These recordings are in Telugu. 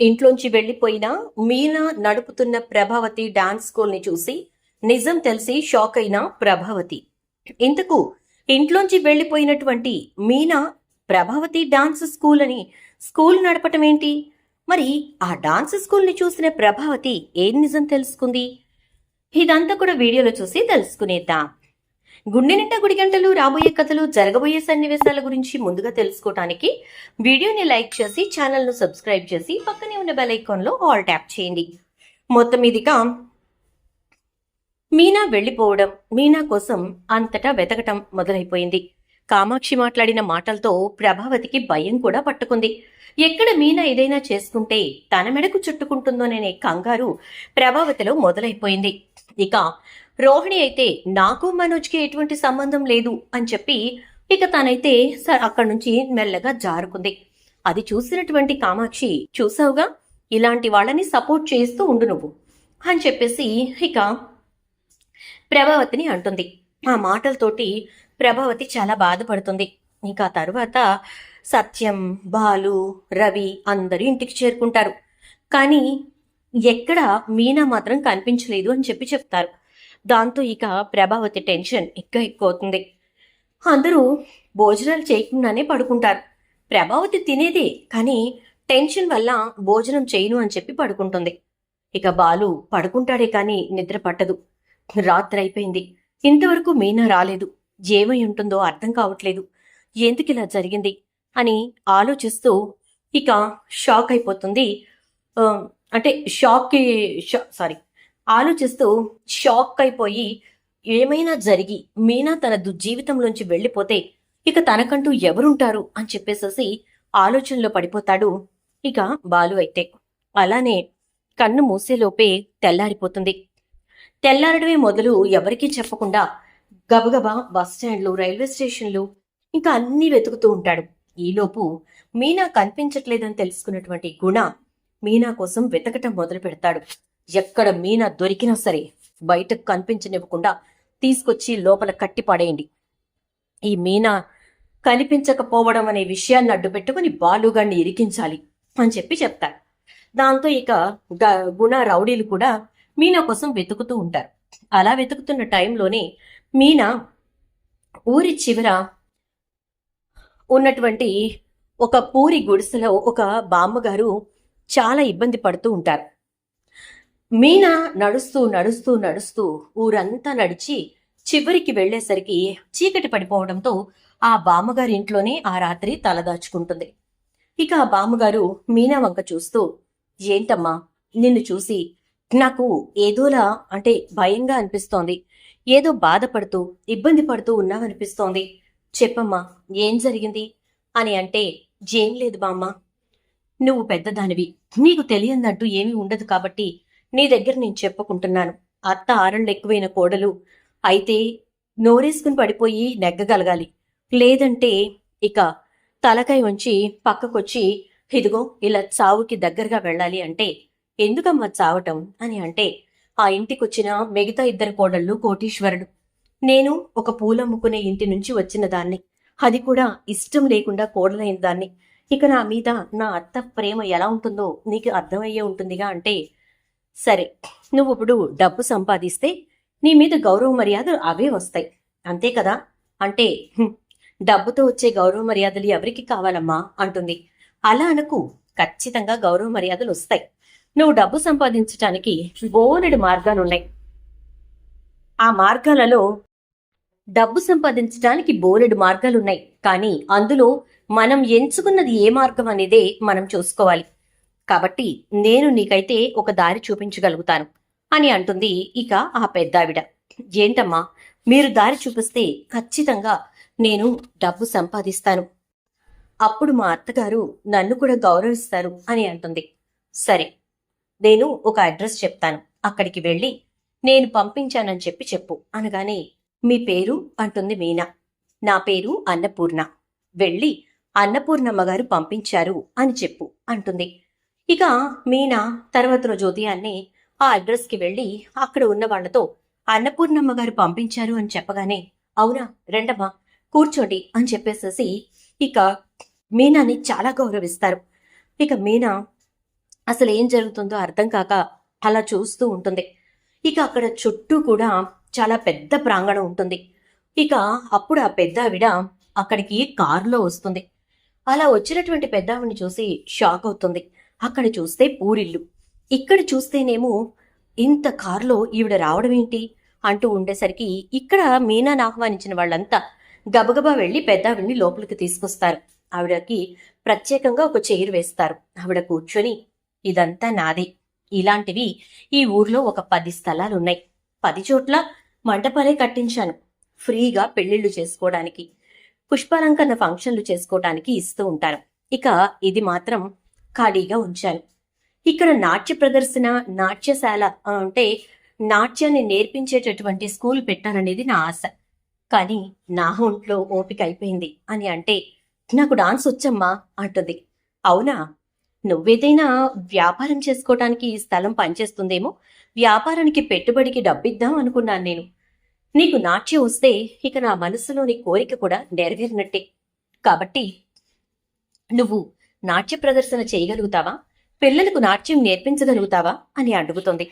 ఇంట్లోంచి వెళ్ళిపోయిన మీనా నడుపుతున్న ప్రభావతి డాన్స్ స్కూల్ని చూసి నిజం తెలిసి షాక్ అయిన ప్రభావతి. ఇంతకు ఇంట్లోంచి వెళ్ళిపోయినటువంటి మీనా ప్రభావతి డాన్స్ స్కూల్ అని స్కూల్ నడపటం ఏంటి? మరి ఆ డాన్స్ స్కూల్ని చూసిన ప్రభావతి ఏం నిజం తెలుసుకుంది? ఇదంతా కూడా వీడియోలో చూసి తెలుసుకునేద్దాం. గుండె నిండా గుడి గంటలు రాబోయే కథలు జరగబోయే సన్నివేశాల గురించి ముందుగా తెలుసుకోవటానికి వీడియోని లైక్ చేసి ఛానల్ను సబ్స్క్రైబ్ చేసి పక్కనే ఉన్న బెల్ ఐకాన్లో ఆల్ ట్యాప్ చేయండి. మొత్తం మీదిగా మీనా వెళ్ళిపోవడం మీనా కోసం అంతటా వెతకటం మొదలైపోయింది. కామాక్షి మాట్లాడిన మాటలతో ప్రభావతికి భయం కూడా పట్టుకుంది. ఎక్కడ మీనా ఏదైనా చేసుకుంటే తన మెడకు చుట్టుకుంటుందోననే కంగారు ప్రభావతిలో మొదలైపోయింది. ఇక రోహిణి అయితే నాకు మనోజ్కి ఎటువంటి సంబంధం లేదు అని చెప్పి ఇక తనైతే అక్కడి నుంచి మెల్లగా జారుకుంది. అది చూసినటువంటి కామాక్షి చూసావుగా? ఇలాంటి వాళ్ళని సపోర్ట్ చేస్తూ ఉండు నువ్వు అని చెప్పేసి ఇక ప్రభావతిని అంటుంది. ఆ మాటలతోటి ప్రభావతి చాలా బాధపడుతుంది. ఇంకా ఆ తర్వాత సత్యం బాలు రవి అందరూ ఇంటికి చేరుకుంటారు. కానీ ఎక్కడ మీనా మాత్రం కనిపించలేదు అని చెప్పి చెప్తారు. దాంతో ఇక ప్రభావతి టెన్షన్ ఎక్కువ ఎక్కువ అవుతుంది అందరూ భోజనాలు చేయకుండానే పడుకుంటారు. ప్రభావతి తినేదే కానీ టెన్షన్ వల్ల భోజనం చేయను అని చెప్పి పడుకుంటుంది. ఇక బాలు పడుకుంటాడే కానీ నిద్ర పట్టదు. రాత్రి అయిపోయింది. ఇంతవరకు మీనా రాలేదు. ఏమై ఉంటుందో అర్థం కావట్లేదు. ఎందుకు ఇలా జరిగింది? అని ఆలోచిస్తూ ఇక షాక్ అయిపోతుంది. అంటే షాక్కి షా- సారీ ఆలోచిస్తూ షాక్ అయిపోయి ఏమైనా జరిగి మీనా తన దు- జీవితంలోంచి వెళ్ళిపోతే ఇక తనకంటూ ఎవరుంటారు అని చెప్పేసేసి ఆలోచనలో పడిపోతాడు ఇక బాలు అయితే. అలానే కన్ను మూసేలోపే తెల్లారిపోతుంది. తెల్లారడమే మొదలు ఎవరికీ చెప్పకుండా గబగబా బస్ స్టాండ్లు రైల్వే స్టేషన్లు ఇంకా అన్నీ వెతుకుతూ ఉంటాడు. ఈలోపు మీనా కనిపించట్లేదని తెలుసుకున్నటువంటి గుణ మీనా కోసం వెతకటం మొదలు పెడతాడు ఎక్కడ మీనా దొరికినా సరే బయటకు కనిపించనివ్వకుండా తీసుకొచ్చి లోపల కట్టి పడేయండి ఈ మీనా కనిపించకపోవడం అనే విషయాన్ని అడ్డుపెట్టుకుని బాలుగాన్ని ఇరికించాలి అని చెప్పి చెప్తారు. దాంతో ఇక గ- గుణ రౌడీలు కూడా మీనా కోసం వెతుకుతూ ఉంటారు. అలా వెతుకుతున్న టైంలోనే మీనా ఊరి చివర ఉన్నటువంటి ఒక పూరి గుడిసెలో ఒక బామ్మగారు చాలా ఇబ్బంది పడుతూ ఉంటారు. మీనా నడుస్తూ నడుస్తూ నడుస్తూ ఊరంతా నడిచి చివరికి వెళ్ళేసరికి చీకటి పడిపోవడంతో ఆ బామ్మగారి ఇంట్లోనే ఆ రాత్రి తలదాచుకుంటుంది. ఇక ఆ బామ్మగారు మీనా వంక చూస్తూ ఏంటమ్మా నిన్ను చూసి నాకు ఏదోలా అంటే భయంగా అనిపిస్తోంది. ఏదో బాధపడుతూ ఇబ్బంది పడుతూ ఉన్నావనిపిస్తోంది. చెప్పమ్మా ఏం జరిగింది? అని అంటే ఏం లేదు బామ్మ. నువ్వు పెద్దదానివి. నీకు తెలియనట్టు ఏమీ ఉండదు కాబట్టి నీ దగ్గర నేను చెప్పుకుంటున్నాను. అత్త ఆరళ్ళు ఎక్కువైన కోడలు. అయితే నోరేసుకుని పడిపోయి నెగ్గగలగాలి. లేదంటే ఇక తలకాయ ఉంచి పక్కకొచ్చి ఇదిగో ఇలా చావుకి దగ్గరగా వెళ్ళాలి అంటే ఎందుకమ్మా చావటం? అని అంటే ఆ ఇంటికొచ్చిన మిగతా ఇద్దరు కోడళ్ళు కోటీశ్వరుడు. నేను ఒక పూలమ్ముకునే ఇంటి నుంచి వచ్చిన దాన్ని. అది కూడా ఇష్టం లేకుండా కోడలైన దాన్ని. ఇక నా మీద నా అత్త ప్రేమ ఎలా ఉంటుందో నీకు అర్థమయ్యే ఉంటుందిగా అంటే సరే నువ్వు ఇప్పుడు డబ్బు సంపాదిస్తే నీ మీద గౌరవ మర్యాదలు అవే వస్తాయి. అంతే కదా? అంటే డబ్బుతో వచ్చే గౌరవ మర్యాదలు ఎవరికి కావాలమ్మా? అంటుంది. అలా అనకు. ఖచ్చితంగా గౌరవ మర్యాదలు వస్తాయి. నువ్వు డబ్బు సంపాదించటానికి బోలెడు మార్గాలున్నాయి. ఆ మార్గాలలో డబ్బు సంపాదించడానికి బోలెడు మార్గాలున్నాయి. కానీ అందులో మనం ఎంచుకున్నది ఏ మార్గం అనేదే మనం చూసుకోవాలి. కాబట్టి నేను నీకైతే ఒక దారి చూపించగలుగుతాను అని అంటుంది ఇక ఆ పెద్దావిడ. ఏంటమ్మా? మీరు దారి చూపిస్తే ఖచ్చితంగా నేను డబ్బు సంపాదిస్తాను. అప్పుడు మా అత్తగారు నన్ను కూడా గౌరవిస్తారు అని అంటుంది. సరే నేను ఒక అడ్రస్ చెప్తాను. అక్కడికి వెళ్ళి నేను పంపించానని చెప్పి చెప్పు అనగానే మీ పేరు అంటుంది మీనా. నా పేరు అన్నపూర్ణ. వెళ్ళి అన్నపూర్ణమ్మ గారు పంపించారు అని చెప్పు అంటుంది. ఇక మీనా తర్వాత రోజు ఉదయాన్నే ఆ అడ్రస్కి వెళ్ళి అక్కడ ఉన్న వాళ్ళతో అన్నపూర్ణమ్మ గారు పంపించారు అని చెప్పగానే అవునా రెండమ్మా కూర్చోండి అని చెప్పేసేసి ఇక మీనాని చాలా గౌరవిస్తారు. ఇక మీనా అసలు ఏం జరుగుతుందో అర్థం కాక అలా చూస్తూ ఉంటుంది. ఇక అక్కడ చుట్టూ కూడా చాలా పెద్ద ప్రాంగణం ఉంటుంది. ఇక అప్పుడు ఆ పెద్ద ఆవిడ అక్కడికి కారులో వస్తుంది. అలా వచ్చినటువంటి పెద్ద ఆవిడని చూసి షాక్ అవుతుంది. అక్కడ చూస్తే పూరిల్లు. ఇక్కడ చూస్తేనేమో ఇంత కారులో ఈవిడ రావడం ఏంటి అంటూ ఉండేసరికి ఇక్కడ మీనాను ఆహ్వానించిన వాళ్ళంతా గబగబా వెళ్ళి పెద్దావిడిని లోపలికి తీసుకొస్తారు. ఆవిడకి ప్రత్యేకంగా ఒక చైర్ వేస్తారు. ఆవిడ కూర్చొని ఇదంతా నాదే. ఇలాంటివి ఈ ఊర్లో ఒక పది స్థలాలున్నాయి. పది చోట్ల మంటపాలే కట్టించాను. ఫ్రీగా పెళ్ళిళ్ళు చేసుకోవడానికి పుష్పాలంకరణ ఫంక్షన్లు చేసుకోవడానికి ఇస్తూ ఉంటాను. ఇక ఇది మాత్రం ఖాళీగా ఉంచారు. ఇక్కడ నాట్య ప్రదర్శన నాట్యశాల అంటే నాట్యాన్ని నేర్పించేటటువంటి స్కూల్ పెట్టాలనేది నా ఆశ. కానీ నా ఒంట్లో ఓపిక అయిపోయింది అని అంటే నాకు డాన్స్ వచ్చమ్మా అంటుంది. అవునా? నువ్వేదైనా వ్యాపారం చేసుకోవటానికి ఈ స్థలం పనిచేస్తుందేమో? వ్యాపారానికి పెట్టుబడికి డబ్బిద్దాం అనుకున్నాను నేను. నీకు నాట్యం వస్తే ఇక నా మనసులోని కోరిక కూడా నెరవేరినట్టే. కాబట్టి నువ్వు నాట్య ప్రదర్శన చేయగలుగుతావా? పిల్లలకు నాట్యం నేర్పించగలుగుతావా? అని అడుగుతుంది.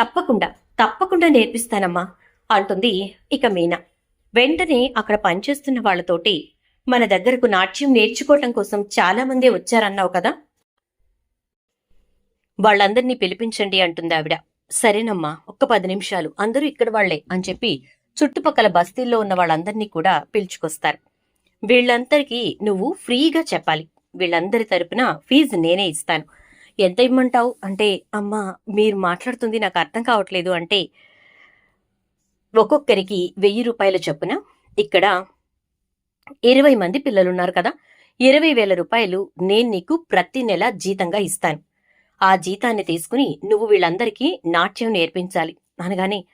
తప్పకుండా తప్పకుండా నేర్పిస్తానమ్మా అంటుంది ఇక మీనా. వెంటనే అక్కడ పనిచేస్తున్న వాళ్ళతోటి మన దగ్గరకు నాట్యం నేర్చుకోవటం కోసం చాలా మందే వచ్చారన్నావు కదా? వాళ్ళందరినీ పిలిపించండి అంటుంది ఆవిడ. సరేనమ్మా ఒక్క పది నిమిషాలు అందరూ ఇక్కడ వాళ్ళే అని చెప్పి చుట్టుపక్కల బస్తీల్లో ఉన్న వాళ్ళందరినీ కూడా పిలుచుకొస్తారు. వీళ్ళందరికీ నువ్వు ఫ్రీగా చెప్పాలి. వీళ్ళందరి తరపున ఫీజు నేనే ఇస్తాను. ఎంత ఇమ్మంటావు? అంటే అమ్మ మీరు మాట్లాడుతుంది నాకు అర్థం కావట్లేదు అంటే ఒక్కొక్కరికి వెయ్యి రూపాయల చొప్పున ఇక్కడ ఇరవై మంది పిల్లలున్నారు కదా ఇరవై వేల రూపాయలు నేను నీకు ప్రతి నెల జీతంగా ఇస్తాను. ఆ జీతాన్ని తీసుకుని నువ్వు వీళ్ళందరికీ నాట్యం నేర్పించాలి. అనగానే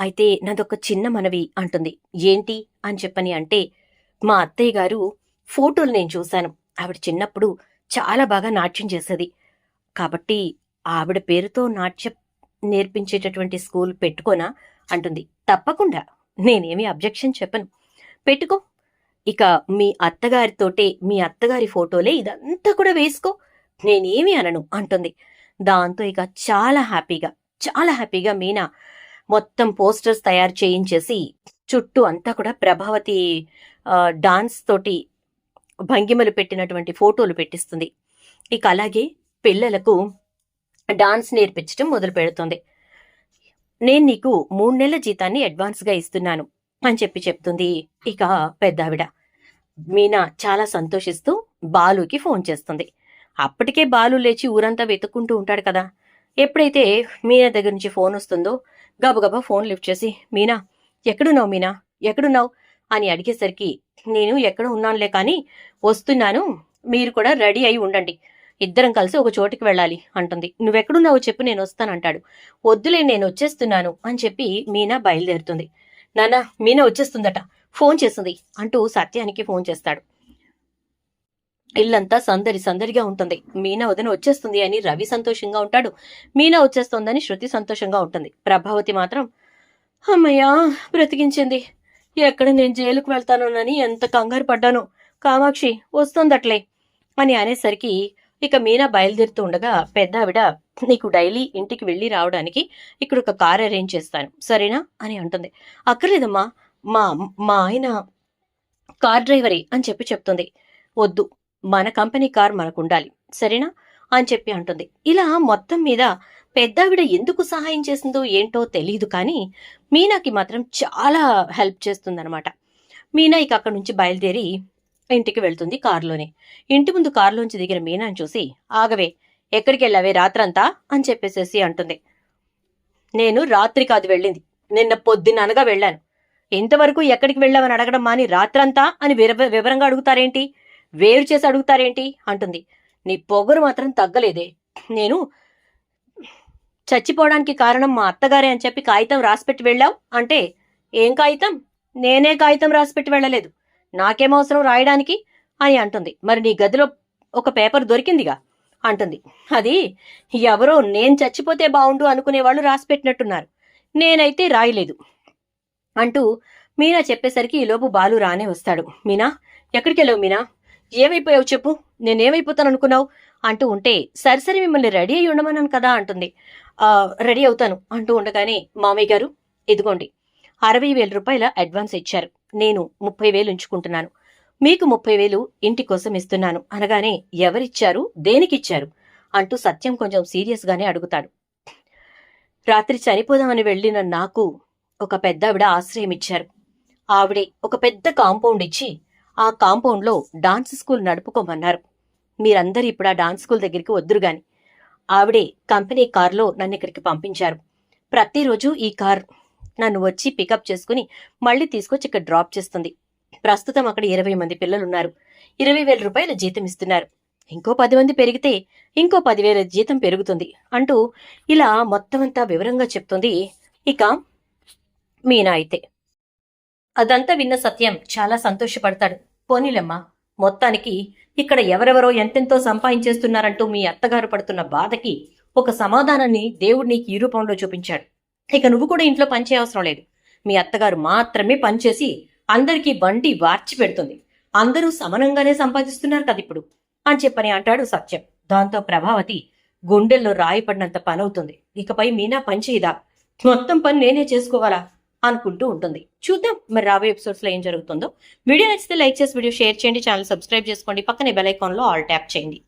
అయితే నాదొక చిన్న మనవి అంటుంది. ఏంటి? అని చెప్పని అంటే మా అత్తయ్య గారు ఫోటోలు నేను చూశాను. ఆవిడ చిన్నప్పుడు చాలా బాగా నాట్యం చేసేది. కాబట్టి ఆవిడ పేరుతో నాట్యం నేర్పించేటటువంటి స్కూల్ పెట్టుకోనా అంటుంది. తప్పకుండా నేనేమి అబ్జెక్షన్ చెప్పను. పెట్టుకో ఇక మీ అత్తగారితోటే మీ అత్తగారి ఫోటోలే ఇదంతా కూడా వేసుకో నేనేమి అనను అంటుంది. దాంతో ఇక చాలా హ్యాపీగా చాలా హ్యాపీగా మీనా మొత్తం పోస్టర్స్ తయారు చేయించేసి చుట్టూ అంతా కూడా ప్రభావతి డాన్స్ తోటి భంగిమలు పెట్టినటువంటి ఫోటోలు పెట్టిస్తుంది. ఇక అలాగే పిల్లలకు డాన్స్ నేర్పించడం మొదలు పెడుతుంది. నేను నీకు మూడు నెలల జీతాన్ని అడ్వాన్స్గా ఇస్తున్నాను అని చెప్పి చెప్తుంది ఇక పెద్దావిడ మీనా చాలా సంతోషిస్తూ బాలుకి ఫోన్ చేస్తుంది. అప్పటికే బాలు లేచి ఊరంతా వెతుక్కుంటూ ఉంటాడు కదా. ఎప్పుడైతే మీనా దగ్గర నుంచి ఫోన్ వస్తుందో గబగబా ఫోన్ లిఫ్ట్ చేసి మీనా ఎక్కడున్నావు మీనా? ఎక్కడున్నావు? అని అడిగేసరికి నేను ఎక్కడ ఉన్నానులే కానీ వస్తున్నాను. మీరు కూడా రెడీ అయి ఉండండి. ఇద్దరం కలిసి ఒక చోటికి వెళ్ళాలి అంటుంది. నువ్వెక్కడున్నావో చెప్పు నేను వస్తానంటాడు. వద్దులే నేను వచ్చేస్తున్నాను అని చెప్పి మీనా బయలుదేరుతుంది. నానా మీనా వచ్చేస్తుందట. ఫోన్ చేస్తుంది అంటూ సత్యానికి ఫోన్ చేస్తాడు. ఇల్లంతా సందడి సందడిగా ఉంటుంది. మీనా వదిన వచ్చేస్తుంది అని రవి సంతోషంగా ఉంటాడు. మీనా వచ్చేస్తోందని శృతి సంతోషంగా ఉంటుంది. ప్రభావతి మాత్రం అమ్మయ్యా బ్రతికించింది. ఎక్కడ నేను జైలుకు వెళ్తానోనని ఎంత కంగారు పడ్డాను. కామాక్షి వస్తుందట్లే అని అనేసరికి ఇక మీనా బయలుదేరుతూ ఉండగా పెద్ద ఆవిడ నీకు డైలీ ఇంటికి వెళ్ళి రావడానికి ఇక్కడ ఒక కార్ అరేంజ్ చేస్తాను సరేనా? అని అంటుంది. అక్కర్లేదమ్మా మా మా ఆయన కార్ డ్రైవరే అని చెప్పి చెప్తుంది. వద్దు మన కంపెనీ కార్ మనకు ఉండాలి సరేనా? అని చెప్పి అంటుంది. ఇలా మొత్తం మీద పెద్దావిడ ఎందుకు సహాయం చేసిందో ఏంటో తెలియదు కానీ మీనాకి మాత్రం చాలా హెల్ప్ చేస్తుందన్నమాట. మీనా ఇక అక్కడి నుంచి బయలుదేరి ఇంటికి వెళ్తుంది కారులోనే. ఇంటి ముందు కారులోంచి దిగిన మీనాని చూసి ఆగవే ఎక్కడికి వెళ్ళావే రాత్రంతా? అని చెప్పేసేసి అంటుంది. నేను రాత్రి కాదు వెళ్ళింది. నిన్న పొద్దుననగా వెళ్ళాను. ఇంతవరకు ఎక్కడికి వెళ్ళావని అడగడం మాని రాత్రంతా? అని వివరంగా అడుగుతారేంటి? వేరు చేసి అడుగుతారేంటి? అంటుంది. నీ పొగరు మాత్రం తగ్గలేదే. నేను చచ్చిపోవడానికి కారణం మా అత్తగారే అని చెప్పి కాగితం రాసిపెట్టి వెళ్ళావు? అంటే ఏం కాగితం? నేనే కాగితం రాసిపెట్టి వెళ్ళలేదు. నాకేం అవసరం రాయడానికి? అని అంటుంది. మరి నీ గదిలో ఒక పేపర్ దొరికిందిగా? అంటుంది. అది ఎవరో నేను చచ్చిపోతే బాగుండు అనుకునే వాళ్ళు రాసిపెట్టినట్టున్నారు. నేనైతే రాయలేదు అంటూ మీనా చెప్పేసరికి ఈలోపు బాలు రానే వస్తాడు. మీనా ఎక్కడికి వెళ్ళావు మీనా? ఏమైపోయావు చెప్పు? నేనేమైపోతాను అనుకున్నావు అంటూ ఉంటే సరిసరి మిమ్మల్ని రెడీ అయి ఉండమన్నాను కదా అంటుంది. రెడీ అవుతాను అంటూ ఉండగానే మామయ్య గారు ఇదిగోండి అరవై వేల రూపాయల అడ్వాన్స్ ఇచ్చారు. నేను ముప్పై వేలు ఉంచుకుంటున్నాను. మీకు ముప్పై వేలు ఇంటి కోసం ఇస్తున్నాను. అనగానే ఎవరిచ్చారు? దేనికిచ్చారు? అంటూ సత్యం కొంచెం సీరియస్గానే అడుగుతాడు. రాత్రి చనిపోదామని వెళ్ళిన నాకు ఒక పెద్ద ఆవిడ ఆశ్రయం ఇచ్చారు. ఆవిడే ఒక పెద్ద కాంపౌండ్ ఇచ్చి ఆ కాంపౌండ్లో డాన్స్ స్కూల్ నడుపుకోమన్నారు. మీరందరూ ఇప్పుడు ఆ డాన్స్ స్కూల్ దగ్గరికి వద్దురు గాని ఆవిడే కంపెనీ కారులో నన్ను ఇక్కడికి పంపించారు. ప్రతిరోజు ఈ కార్ నన్ను వచ్చి పికప్ చేసుకుని మళ్ళీ తీసుకొచ్చి ఇక్కడ డ్రాప్ చేస్తుంది. ప్రస్తుతం అక్కడ ఇరవై మంది పిల్లలున్నారు. ఇరవై వేల రూపాయల జీతం ఇస్తున్నారు. ఇంకో పది మంది పెరిగితే ఇంకో పదివేల జీతం పెరుగుతుంది అంటూ ఇలా మొత్తం అంతా వివరంగా చెప్తుంది ఇక మీనా అయితే. అదంతా విన్న సత్యం చాలా సంతోషపడతాడు. పోనీలమ్మా. మొత్తానికి ఇక్కడ ఎవరెవరో ఎంతెంతో సంపాదించేస్తున్నారంటూ మీ అత్తగారు పడుతున్న బాధకి ఒక సమాధానాన్ని దేవుడు నీకు ఈ రూపంలో చూపించాడు. ఇక నువ్వు కూడా ఇంట్లో పనిచే అవసరం లేదు. మీ అత్తగారు మాత్రమే పనిచేసి అందరికీ బండి వార్చి పెడుతుంది. అందరూ సమానంగానే సంపాదిస్తున్నారు కదా ఇప్పుడు అని చెప్పని అంటాడు సత్యం. దాంతో ప్రభావతి గుండెల్లో రాయి పడినంత పని అవుతుంది ఇకపై మీనా పని చేయదా? మొత్తం పని నేనే చేసుకోవాలా? అనుకుంటూ ఉంటుంది. చూద్దాం మరి రాబోయే ఎపిసోడ్స్లో ఏం జరుగుతుందో. వీడియో నచ్చితే లైక్ చేసి వీడియో షేర్ చేయండి ఛానల్ సబ్స్క్రైబ్ చేసుకోండి. పక్కనే బెల్ ఐకాన్లో ఆల్ ట్యాప్ చేయండి.